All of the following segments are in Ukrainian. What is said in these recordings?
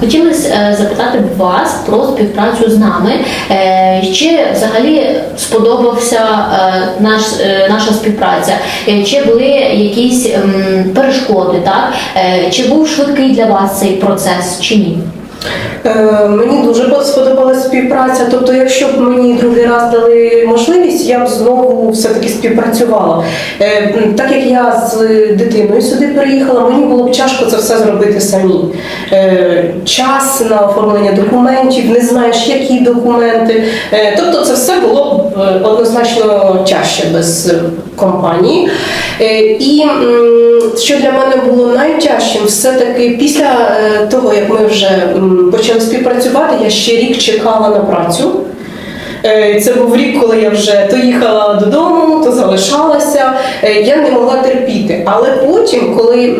Хотілося е, запитати вас про співпрацю з нами. Е, Чи взагалі сподобався е, наш, е, наша співпраця? Е, Чи були якісь перешкоди? Так? Е, Чи був швидкий для вас цей процес, чи ні? Е, Мені дуже сподобалася співпраця. Тобто, якщо б мені другий раз дали можливість, я б знову все-таки співпрацювала. Е, Так як я з дитиною сюди приїхала, мені було б тяжко це все зробити самі. Е, Час на оформлення документів, не знаєш, які документи. Тобто, це все було б однозначно тяжче без компанії. Е, І що для мене було найтяжчим, все-таки після е, того, як ми вже почали співпрацювати, я ще рік чекала на працю. Е, Це був рік, коли я вже то їхала додому, то залишалася. Я не могла терпіти. Але потім, коли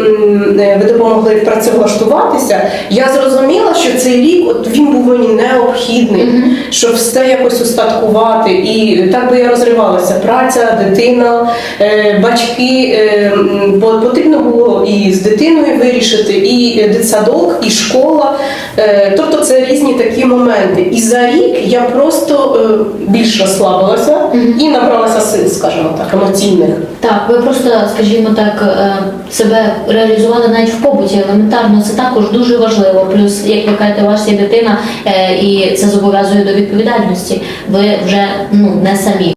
ви допомогли працевлаштуватися, я зрозуміла, що цей рік от він був мені необхідний, щоб все якось устаткувати. І так би я розривалася. Праця, дитина, е, батьки. е, бо Потрібно було і з дитиною вирішити, і дитсадок, і школа. Е, Тобто це різні такі моменти. І за рік я просто е, більш розслабилася і набралася сил, скажімо так, емоційних. Так, ви просто, скажімо так, е, себе реалізували навіть в побуті елементарно. Це також дуже важливо. Плюс, як ви кажете, у вас є дитина, е, і це зобов'язує до відповідальності. Ви вже ну не самі.